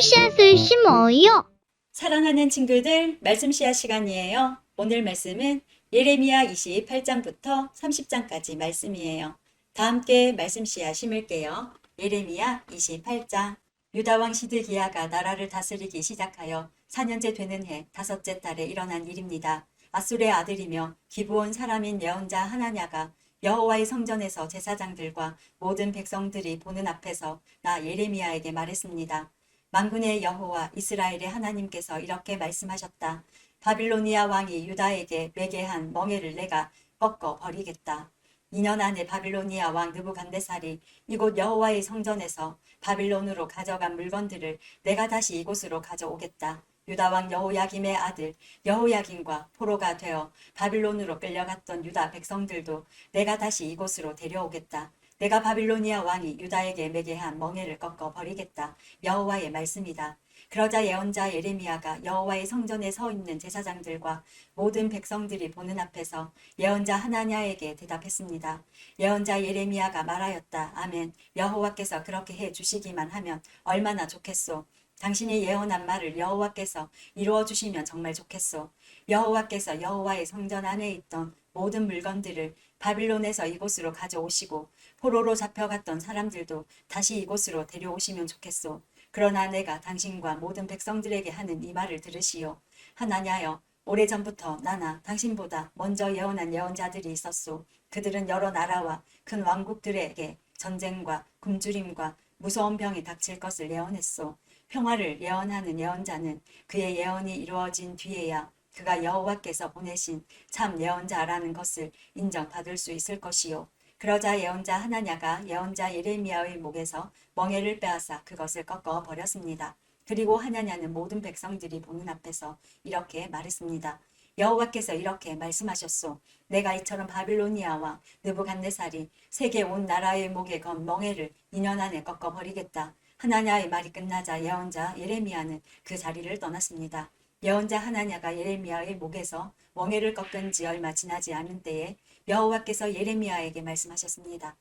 씨앗을 심어요. 사랑하는 친구들, 말씀 씨앗 시간이에요. 오늘 말씀은 예레미야 28장부터 30장까지 말씀이에요. 다 함께 말씀 씨앗 심을게요. 예레미야 28장 유다 왕 시드기야가 나라를 다스리기 시작하여 4년째 되는 해 다섯째 달에 일어난 일입니다. 아술의 아들이며 기브온 사람인 예언자 하나냐가 여호와의 성전에서 제사장들과 모든 백성들이 보는 앞에서 나 예레미야에게 말했습니다. 만군의 여호와 이스라엘의 하나님께서 이렇게 말씀하셨다. 바빌로니아 왕이 유다에게 매개한 멍에를 내가 꺾어 버리겠다. 2년 안에 바빌로니아 왕 느부간데살이 이곳 여호와의 성전에서 바빌론으로 가져간 물건들을 내가 다시 이곳으로 가져오겠다. 유다 왕 여호야김의 아들 여호야김과 포로가 되어 바빌론으로 끌려갔던 유다 백성들도 내가 다시 이곳으로 데려오겠다. 내가 바빌로니아 왕이 유다에게 매개한 멍에를 꺾어 버리겠다. 여호와의 말씀이다. 그러자 예언자 예레미야가 여호와의 성전에 서 있는 제사장들과 모든 백성들이 보는 앞에서 예언자 하나냐에게 대답했습니다. 예언자 예레미야가 말하였다. 아멘. 여호와께서 그렇게 해 주시기만 하면 얼마나 좋겠소. 당신이 예언한 말을 여호와께서 이루어 주시면 정말 좋겠소. 여호와께서 여호와의 성전 안에 있던 모든 물건들을 바빌론에서 이곳으로 가져오시고 포로로 잡혀갔던 사람들도 다시 이곳으로 데려오시면 좋겠소. 그러나 내가 당신과 모든 백성들에게 하는 이 말을 들으시오. 하나냐여, 오래전부터 나나 당신보다 먼저 예언한 예언자들이 있었소. 그들은 여러 나라와 큰 왕국들에게 전쟁과 굶주림과 무서운 병이 닥칠 것을 예언했소. 평화를 예언하는 예언자는 그의 예언이 이루어진 뒤에야 그가 여호와께서 보내신 참 예언자라는 것을 인정받을 수 있을 것이요. 그러자 예언자 하나냐가 예언자 예레미야의 목에서 멍에를 빼앗아 그것을 꺾어 버렸습니다. 그리고 하나냐는 모든 백성들이 보는 앞에서 이렇게 말했습니다. 여호와께서 이렇게 말씀하셨소. 내가 이처럼 바빌로니아 왕 느부갓네살이 세계 온 나라의 목에 건 멍에를 2년 안에 꺾어 버리겠다. 하나냐의 말이 끝나자 예언자 예레미야는 그 자리를 떠났습니다. 예언자 하나냐가 예레미야의 목에서 멍에를 꺾은 지 얼마 지나지 않은 때에 여호와께서 예레미야에게 말씀하셨습니다.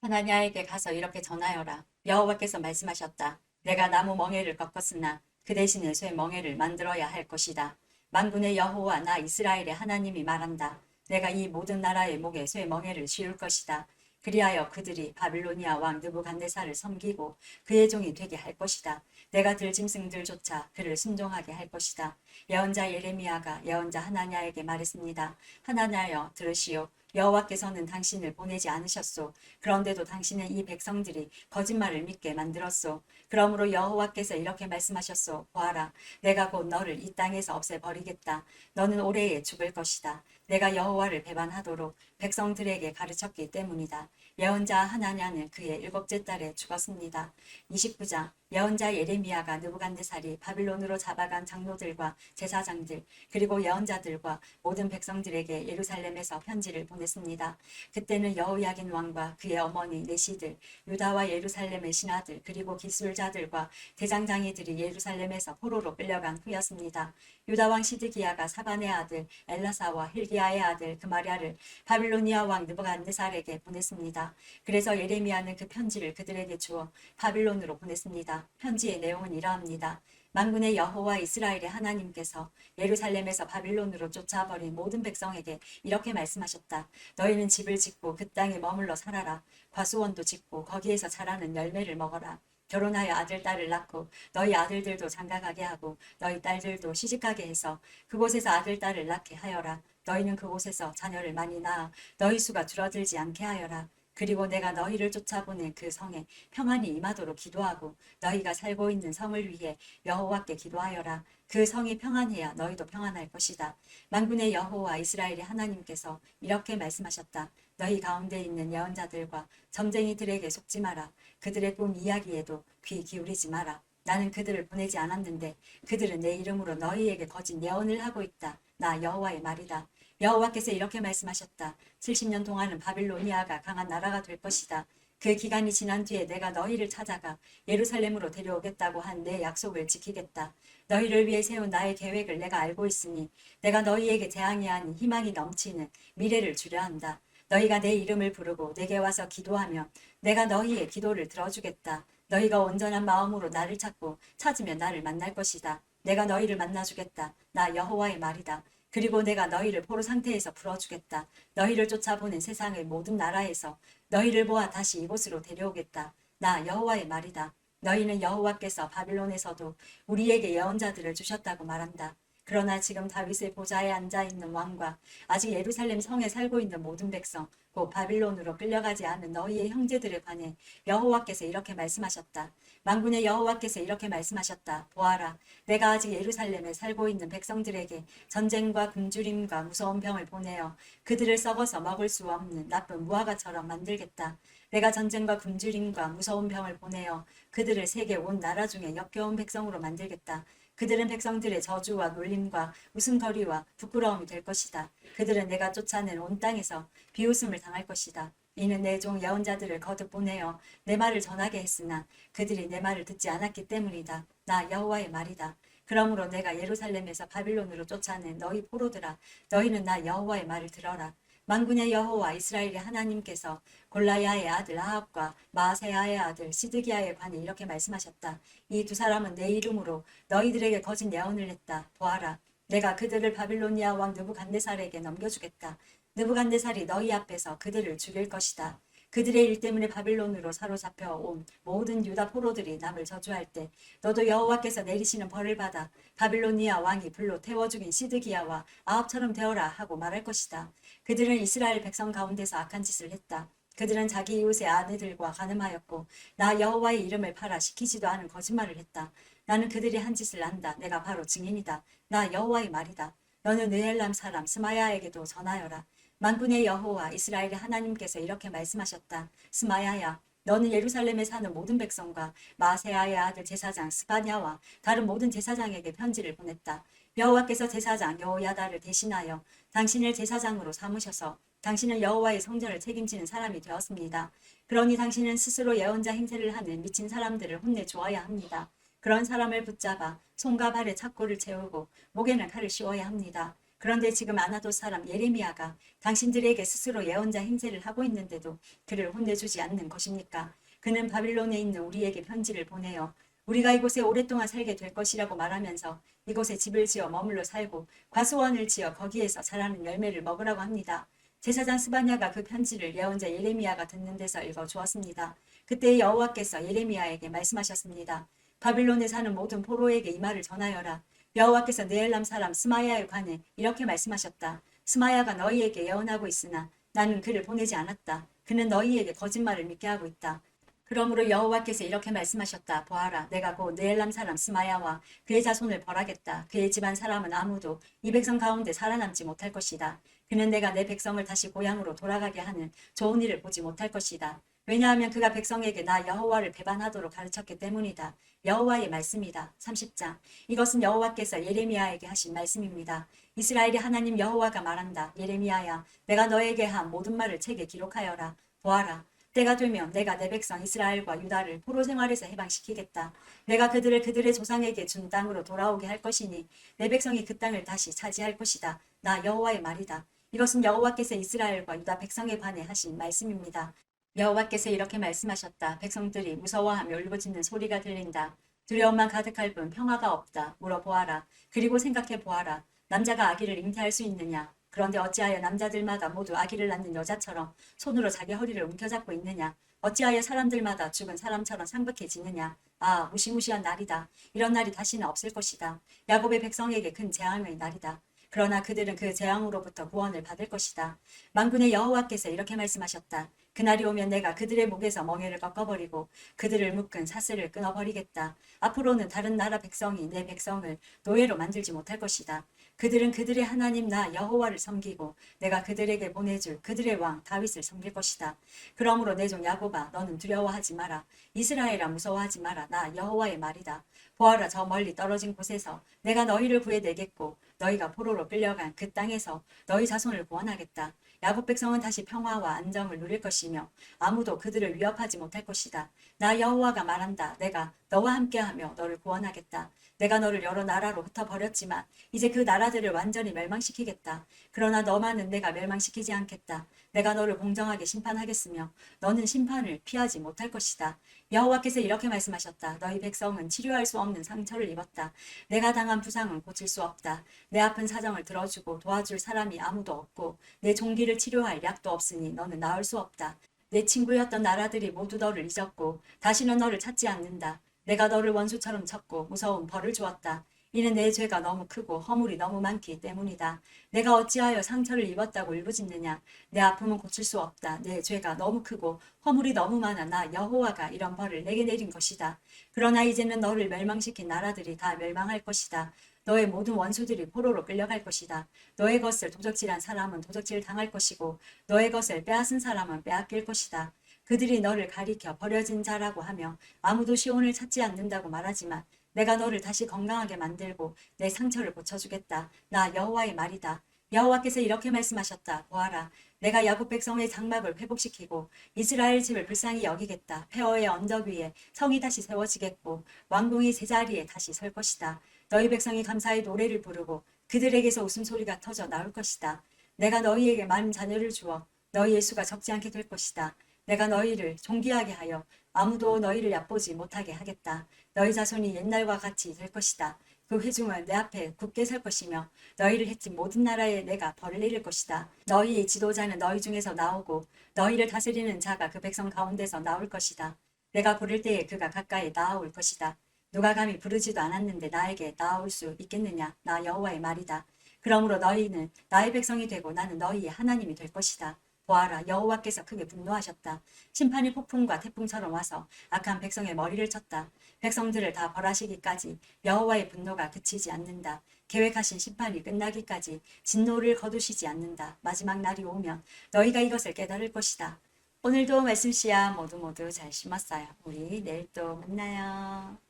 하나냐에게 가서 이렇게 전하여라. 여호와께서 말씀하셨다. 내가 나무 멍에를 꺾었으나 그 대신에 쇠 멍에를 만들어야 할 것이다. 만군의 여호와 나 이스라엘의 하나님이 말한다. 내가 이 모든 나라의 목에 쇠 멍에를 씌울 것이다. 그리하여 그들이 바빌로니아 왕 느부갓네살을 섬기고 그의 종이 되게 할 것이다. 내가 들 짐승들조차 그를 순종하게 할 것이다. 예언자 예레미야가 예언자 하나냐에게 말했습니다. 하나냐여 들으시오. 여호와께서는 당신을 보내지 않으셨소. 그런데도 당신은 이 백성들이 거짓말을 믿게 만들었소. 그러므로 여호와께서 이렇게 말씀하셨소. 보아라, 내가 곧 너를 이 땅에서 없애버리겠다. 너는 올해에 죽을 것이다. 내가 여호와를 배반하도록 백성들에게 가르쳤기 때문이다. 예언자 하나냐는 그의 일곱째 달에 죽었습니다. 29장 예언자 예레미야가 느부갓네살이 바빌론으로 잡아간 장로들과 제사장들 그리고 예언자들과 모든 백성들에게 예루살렘에서 편지를 보냈습니다. 그때는 여호야긴 왕과 그의 어머니 내시들 유다와 예루살렘의 신하들 그리고 기술자들과 대장장이들이 예루살렘에서 포로로 끌려간 후였습니다. 유다 왕 시드기야가 사반의 아들 엘라사와 힐기야의 아들 그마리아를 바빌로니아 왕 느부갓네살에게 보냈습니다. 그래서 예레미야는 그 편지를 그들에게 주어 바빌론으로 보냈습니다. 편지의 내용은 이러합니다. 만군의 여호와 이스라엘의 하나님께서 예루살렘에서 바빌론으로 쫓아버린 모든 백성에게 이렇게 말씀하셨다. 너희는 집을 짓고 그 땅에 머물러 살아라. 과수원도 짓고 거기에서 자라는 열매를 먹어라. 결혼하여 아들, 딸을 낳고 너희 아들들도 장가가게 하고 너희 딸들도 시집가게 해서 그곳에서 아들, 딸을 낳게 하여라. 너희는 그곳에서 자녀를 많이 낳아 너희 수가 줄어들지 않게 하여라. 그리고 내가 너희를 쫓아보낸 그 성에 평안이 임하도록 기도하고 너희가 살고 있는 성을 위해 여호와께 기도하여라. 그 성이 평안해야 너희도 평안할 것이다. 만군의 여호와 이스라엘의 하나님께서 이렇게 말씀하셨다. 너희 가운데 있는 예언자들과 점쟁이들에게 속지 마라. 그들의 꿈 이야기에도 귀 기울이지 마라. 나는 그들을 보내지 않았는데 그들은 내 이름으로 너희에게 거짓 예언을 하고 있다. 나 여호와의 말이다. 여호와께서 이렇게 말씀하셨다. 70년 동안은 바빌로니아가 강한 나라가 될 것이다. 그 기간이 지난 뒤에 내가 너희를 찾아가 예루살렘으로 데려오겠다고 한 내 약속을 지키겠다. 너희를 위해 세운 나의 계획을 내가 알고 있으니 내가 너희에게 재앙이 아닌 희망이 넘치는 미래를 주려 한다. 너희가 내 이름을 부르고 내게 와서 기도하면 내가 너희의 기도를 들어주겠다. 너희가 온전한 마음으로 나를 찾고 찾으면 나를 만날 것이다. 내가 너희를 만나주겠다. 나 여호와의 말이다. 그리고 내가 너희를 포로 상태에서 풀어주겠다. 너희를 쫓아보는 세상의 모든 나라에서 너희를 모아 다시 이곳으로 데려오겠다. 나 여호와의 말이다. 너희는 여호와께서 바빌론에서도 우리에게 예언자들을 주셨다고 말한다. 그러나 지금 다윗의 보좌에 앉아 있는 왕과 아직 예루살렘 성에 살고 있는 모든 백성, 곧 바빌론으로 끌려가지 않은 너희의 형제들에 관해 여호와께서 이렇게 말씀하셨다. 만군의 여호와께서 이렇게 말씀하셨다. 보아라, 내가 아직 예루살렘에 살고 있는 백성들에게 전쟁과 굶주림과 무서운 병을 보내어 그들을 썩어서 먹을 수 없는 나쁜 무화과처럼 만들겠다. 내가 전쟁과 굶주림과 무서운 병을 보내어 그들을 세계 온 나라 중에 역겨운 백성으로 만들겠다. 그들은 백성들의 저주와 놀림과 웃음거리와 부끄러움이 될 것이다. 그들은 내가 쫓아낸 온 땅에서 비웃음을 당할 것이다. 이는 내종 예언자들을 거듭 보내어 내 말을 전하게 했으나 그들이 내 말을 듣지 않았기 때문이다. 나 여호와의 말이다. 그러므로 내가 예루살렘에서 바빌론으로 쫓아낸 너희 포로들아 너희는 나 여호와의 말을 들어라. 만군의 여호와 이스라엘의 하나님께서 골라야의 아들 아합과 마세야의 아들 시드기야에 관해 이렇게 말씀하셨다. 이 두 사람은 내 이름으로 너희들에게 거짓 예언을 했다. 보아라. 내가 그들을 바빌로니아 왕 느부갓네살에게 넘겨주겠다. 느부갓네살이 너희 앞에서 그들을 죽일 것이다. 그들의 일 때문에 바빌론으로 사로잡혀 온 모든 유다 포로들이 남을 저주할 때 너도 여호와께서 내리시는 벌을 받아 바빌로니아 왕이 불로 태워 죽인 시드기야와 아합처럼 되어라 하고 말할 것이다. 그들은 이스라엘 백성 가운데서 악한 짓을 했다. 그들은 자기 이웃의 아내들과 가늠하였고 나 여호와의 이름을 팔아 시키지도 않은 거짓말을 했다. 나는 그들이 한 짓을 안다. 내가 바로 증인이다. 나 여호와의 말이다. 너는 느엘람 사람 스마야에게도 전하여라. 만군의 여호와 이스라엘의 하나님께서 이렇게 말씀하셨다. 스마야야, 너는 예루살렘에 사는 모든 백성과 마세아의 아들 제사장 스바냐와 다른 모든 제사장에게 편지를 보냈다. 여호와께서 제사장 여호야다를 대신하여 당신을 제사장으로 삼으셔서 당신은 여호와의 성전을 책임지는 사람이 되었습니다. 그러니 당신은 스스로 예언자 행세를 하는 미친 사람들을 혼내 주어야 합니다. 그런 사람을 붙잡아 손과 발에 착고를 채우고 목에는 칼을 씌워야 합니다. 그런데 지금 아나도 사람 예레미야가 당신들에게 스스로 예언자 행세를 하고 있는데도 그를 혼내주지 않는 것입니까? 그는 바빌론에 있는 우리에게 편지를 보내어 우리가 이곳에 오랫동안 살게 될 것이라고 말하면서 이곳에 집을 지어 머물러 살고 과수원을 지어 거기에서 자라는 열매를 먹으라고 합니다. 제사장 스바냐가 그 편지를 예언자 예레미야가 듣는 데서 읽어 주었습니다. 그때 여호와께서 예레미야에게 말씀하셨습니다. 바빌론에 사는 모든 포로에게 이 말을 전하여라. 여호와께서 네엘람 사람 스마야에 관해 이렇게 말씀하셨다. 스마야가 너희에게 예언하고 있으나 나는 그를 보내지 않았다. 그는 너희에게 거짓말을 믿게 하고 있다. 그러므로 여호와께서 이렇게 말씀하셨다. 보아라, 내가 곧 네엘람 사람 스마야와 그의 자손을 벌하겠다. 그의 집안 사람은 아무도 이 백성 가운데 살아남지 못할 것이다. 그는 내가 내 백성을 다시 고향으로 돌아가게 하는 좋은 일을 보지 못할 것이다. 왜냐하면 그가 백성에게 나 여호와를 배반하도록 가르쳤기 때문이다. 여호와의 말씀이다. 30장. 이것은 여호와께서 예레미야에게 하신 말씀입니다. 이스라엘의 하나님 여호와가 말한다. 예레미야야, 내가 너에게 한 모든 말을 책에 기록하여라. 보아라. 때가 되면 내가 내 백성 이스라엘과 유다를 포로 생활에서 해방시키겠다. 내가 그들을 그들의 조상에게 준 땅으로 돌아오게 할 것이니 내 백성이 그 땅을 다시 차지할 것이다. 나 여호와의 말이다. 이것은 여호와께서 이스라엘과 유다 백성에 관해 하신 말씀입니다. 여호와께서 이렇게 말씀하셨다. 백성들이 무서워하며 울부짖는 소리가 들린다. 두려움만 가득할 뿐 평화가 없다. 물어보아라. 그리고 생각해 보아라. 남자가 아기를 잉태할 수 있느냐? 그런데 어찌하여 남자들마다 모두 아기를 낳는 여자처럼 손으로 자기 허리를 움켜잡고 있느냐? 어찌하여 사람들마다 죽은 사람처럼 상박해지느냐? 아, 무시무시한 날이다. 이런 날이 다시는 없을 것이다. 야곱의 백성에게 큰 재앙의 날이다. 그러나 그들은 그 재앙으로부터 구원을 받을 것이다. 만군의 여호와께서 이렇게 말씀하셨다. 그날이 오면 내가 그들의 목에서 멍에를 꺾어버리고 그들을 묶은 사슬을 끊어버리겠다. 앞으로는 다른 나라 백성이 내 백성을 노예로 만들지 못할 것이다. 그들은 그들의 하나님 나 여호와를 섬기고 내가 그들에게 보내줄 그들의 왕 다윗을 섬길 것이다. 그러므로 내 종 야곱아 너는 두려워하지 마라. 이스라엘아 무서워하지 마라. 나 여호와의 말이다. 보아라 저 멀리 떨어진 곳에서 내가 너희를 구해내겠고 너희가 포로로 끌려간 그 땅에서 너희 자손을 구원하겠다. 야곱 백성은 다시 평화와 안정을 누릴 것이며 아무도 그들을 위협하지 못할 것이다. 나 여호와가 말한다. 내가 너와 함께하며 너를 구원하겠다. 내가 너를 여러 나라로 흩어버렸지만 이제 그 나라들을 완전히 멸망시키겠다. 그러나 너만은 내가 멸망시키지 않겠다. 내가 너를 공정하게 심판하겠으며 너는 심판을 피하지 못할 것이다. 여호와께서 이렇게 말씀하셨다. 너희 백성은 치료할 수 없는 상처를 입었다. 내가 당한 부상은 고칠 수 없다. 내 아픈 사정을 들어주고 도와줄 사람이 아무도 없고 내 종기를 치료할 약도 없으니 너는 나을 수 없다. 내 친구였던 나라들이 모두 너를 잊었고 다시는 너를 찾지 않는다. 내가 너를 원수처럼 쳤고 무서운 벌을 주었다. 이는 내 죄가 너무 크고 허물이 너무 많기 때문이다. 내가 어찌하여 상처를 입었다고 울부짖느냐? 내 아픔은 고칠 수 없다. 내 죄가 너무 크고 허물이 너무 많아 나 여호와가 이런 벌을 내게 내린 것이다. 그러나 이제는 너를 멸망시킨 나라들이 다 멸망할 것이다. 너의 모든 원수들이 포로로 끌려갈 것이다. 너의 것을 도적질한 사람은 도적질 당할 것이고 너의 것을 빼앗은 사람은 빼앗길 것이다. 그들이 너를 가리켜 버려진 자라고 하며 아무도 시온을 찾지 않는다고 말하지만 내가 너를 다시 건강하게 만들고 내 상처를 고쳐주겠다. 나 여호와의 말이다. 여호와께서 이렇게 말씀하셨다. 보아라. 내가 야곱 백성의 장막을 회복시키고 이스라엘 집을 불쌍히 여기겠다. 페어의 언덕 위에 성이 다시 세워지겠고 왕궁이 제자리에 다시 설 것이다. 너희 백성이 감사의 노래를 부르고 그들에게서 웃음소리가 터져 나올 것이다. 내가 너희에게 많은 자녀를 주어 너희의 수가 적지 않게 될 것이다. 내가 너희를 존귀하게 하여 아무도 너희를 얕보지 못하게 하겠다. 너희 자손이 옛날과 같이 될 것이다. 그 회중은 내 앞에 굳게 설 것이며 너희를 해친 모든 나라에 내가 벌을 내릴 것이다. 너희의 지도자는 너희 중에서 나오고 너희를 다스리는 자가 그 백성 가운데서 나올 것이다. 내가 부를 때에 그가 가까이 나아올 것이다. 누가 감히 부르지도 않았는데 나에게 나아올 수 있겠느냐? 나 여호와의 말이다. 그러므로 너희는 나의 백성이 되고 나는 너희의 하나님이 될 것이다. 보아라 여호와께서 크게 분노하셨다. 심판이 폭풍과 태풍처럼 와서 악한 백성의 머리를 쳤다. 백성들을 다 벌하시기까지 여호와의 분노가 그치지 않는다. 계획하신 심판이 끝나기까지 진노를 거두시지 않는다. 마지막 날이 오면 너희가 이것을 깨달을 것이다. 오늘도 말씀 씨앗 모두 모두 잘 심었어요. 우리 내일 또 만나요.